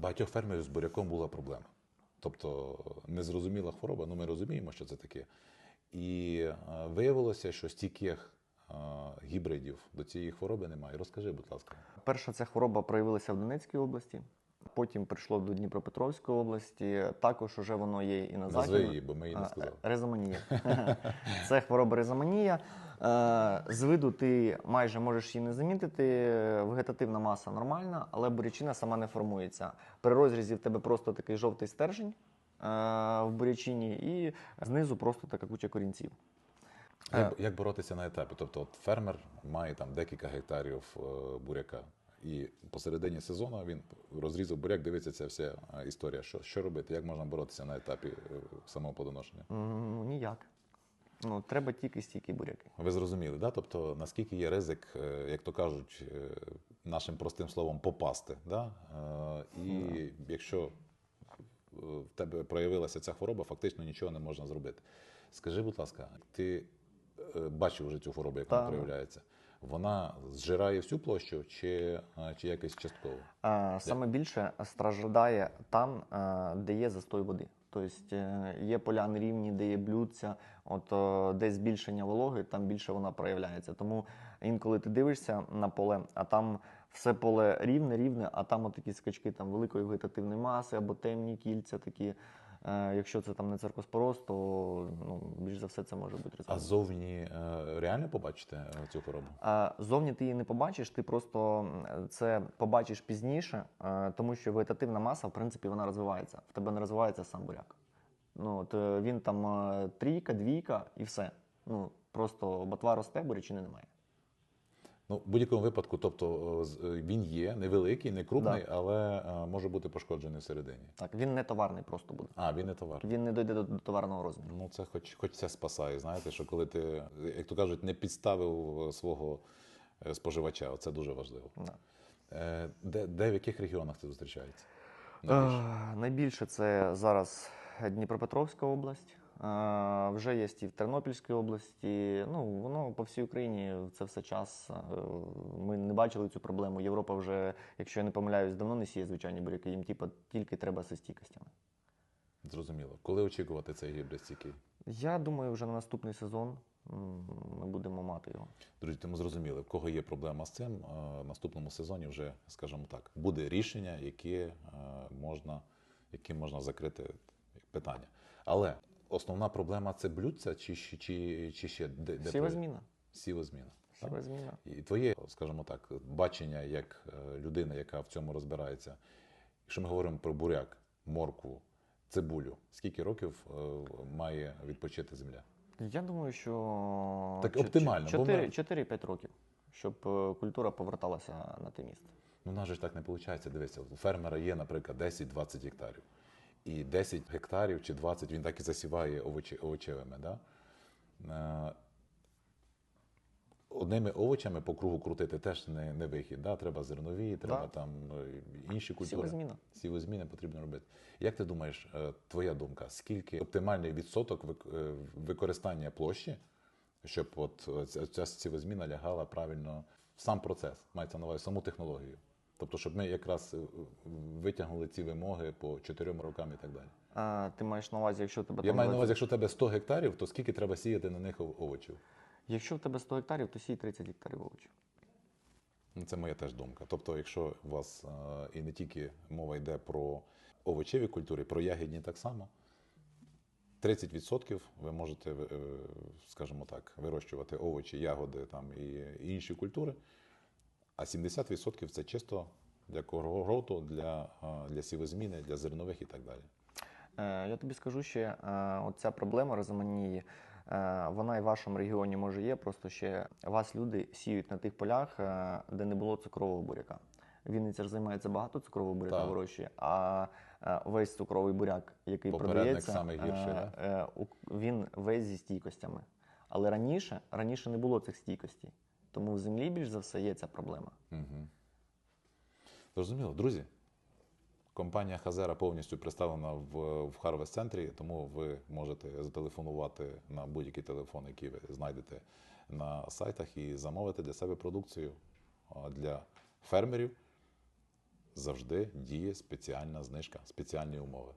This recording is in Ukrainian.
Багатьох фермерів з буряком була проблема. Тобто незрозуміла хвороба, ну ми розуміємо, що це таке. І е, виявилося, що стійких е, гібридів до цієї хвороби немає. Розкажи, будь ласка. Перша ця хвороба проявилася в Донецькій області, потім прийшло до Дніпропетровської області. Також уже воно є і на її, бо ми її не сказали. Резоманія. Це хвороба резоманія. Е, З виду ти майже можеш її не замітити. Вегетативна маса нормальна, але бурячина сама не формується. При розрізі в тебе просто такий жовтий стержень е, в бурячині, і знизу просто така куча корінців. Як, як боротися на етапі? Тобто, от фермер має там декілька гектарів е, буряка, і посередині сезону він розрізав буряк, дивиться ця вся е, історія. Що, що робити? Як можна боротися на етапі е, самого плодоношення? Ну ніяк. Ну, треба тільки стійкі буряки. Ви зрозуміли, да? Тобто, наскільки є ризик, е, як то кажуть, нашим простим словом, попасти. Да? І якщо е, в тебе проявилася ця хвороба, фактично нічого не можна зробити. Скажи, будь ласка, ти бачив вже цю хворобу, як вона проявляється? Вона зжирає всю площу чи, е, чи якось частково? Саме більше страждає там, де є застой води. Тобто е, є поля нерівні, де є блюдця, от е, де збільшення вологи, там більше вона проявляється. Тому інколи ти дивишся на поле, а там все поле рівне, рівне, а там от такі скачки там великої вегетативної маси або темні кільця такі. Е, Якщо це там не циркоспороз, то ну, більш за все це може бути А результат. ззовні е, реально побачите е, цю хворобу? А Зовні ти її не побачиш, ти просто це побачиш пізніше, тому що вегетативна маса, в принципі, вона розвивається. В тебе не розвивається сам буряк. Ну, от, він там трійка, двійка і все. Ну, просто ботва росте, бурячини немає. Ну, в будь-якому випадку, тобто е, е, він є невеликий, не крупний, Да. але е, може бути пошкоджений всередині. Так, він не товарний просто буде. А, він не товар. Він не дойде до, до товарного розміру. Ну, це хоч, хоч це спасає. Знаєте, що коли ти, як то кажуть, не підставив свого споживача, це дуже важливо. Да. Е, Де, де в яких регіонах це зустрічається? Е, Найбільше це зараз Дніпропетровська область. Вже є і в Тернопільській області. Ну, воно по всій Україні це все час. Е, Ми не бачили цю проблему. Європа вже, якщо я не помиляюсь, давно не сіє звичайні буряки. Їм типу, тільки треба зі стійкостями. Зрозуміло. Коли очікувати цей гібрид стійкий? Я думаю, вже на наступний сезон ми будемо мати його. Друзі, тому зрозуміли, в кого є проблема з цим, е, в наступному сезоні вже, скажімо так, буде рішення, які е, можна, яким можна закрити питання. Але основна проблема це блюдця чи, чи, чи, чи ще де, де. Сівозміна. так? Сіва зміна. І твоє, скажімо так, бачення як е, людина, яка в цьому розбирається. Якщо ми говоримо про буряк, моркву, цибулю, скільки років е, має відпочити земля? Я думаю, що Так оптимально, бо 4 4-5 років, щоб е, культура поверталася на те місце. Ну, у нас же ж так не виходить. Дивися, у фермера є, наприклад, 10-20 гектарів. І 10 гектарів чи 20 він так і засіває овочі, овочевими. Да? Е, Одними овочами по кругу крутити теж не, не вихід. Да? Треба зернові, треба Да. там е, інші культури. Сівозміна. Сівозміни потрібно робити. Як ти думаєш, е, твоя думка, скільки оптимальний відсоток використання площі, щоб от ця сівозміна лягала правильно в сам процес, мається на увазі саму технологію? Тобто, щоб ми якраз е, витягнули ці вимоги по чотирьом рокам і так далі. А, ти маєш на увазі, якщо тебе Я там маю на увазі, якщо у тебе 100 гектарів, то скільки треба сіяти на них овочів? Якщо в тебе 100 гектарів, то сій 30 гектарів овочів. Ну, Це моя теж думка. Тобто, якщо у вас е, і не тільки мова йде про овочеві культури, про ягідні так само, 30% ви можете, е, скажімо так, вирощувати овочі, ягоди там, і інші культури, а 70% це чисто для кругороту, для, для сівозміни, для зернових і так далі. Е, я тобі скажу ще, е, оця проблема розуманії, е, вона і в вашому регіоні може є, просто ще вас люди сіють на тих полях, де не було цукрового буряка. Вінниця ж займається багато цукрового буряка Так. вирощує, а весь цукровий буряк, який Попередник продається, гірший, е, е, у- він весь зі стійкостями. Але раніше, раніше не було цих стійкостей. Тому в землі більш за все є ця проблема. Зрозуміло, друзі. Компанія Хазера повністю представлена в, в Harvest центрі, тому ви можете зателефонувати на будь-який телефон, який ви знайдете на сайтах, і замовити для себе продукцію для фермерів завжди діє спеціальна знижка, спеціальні умови.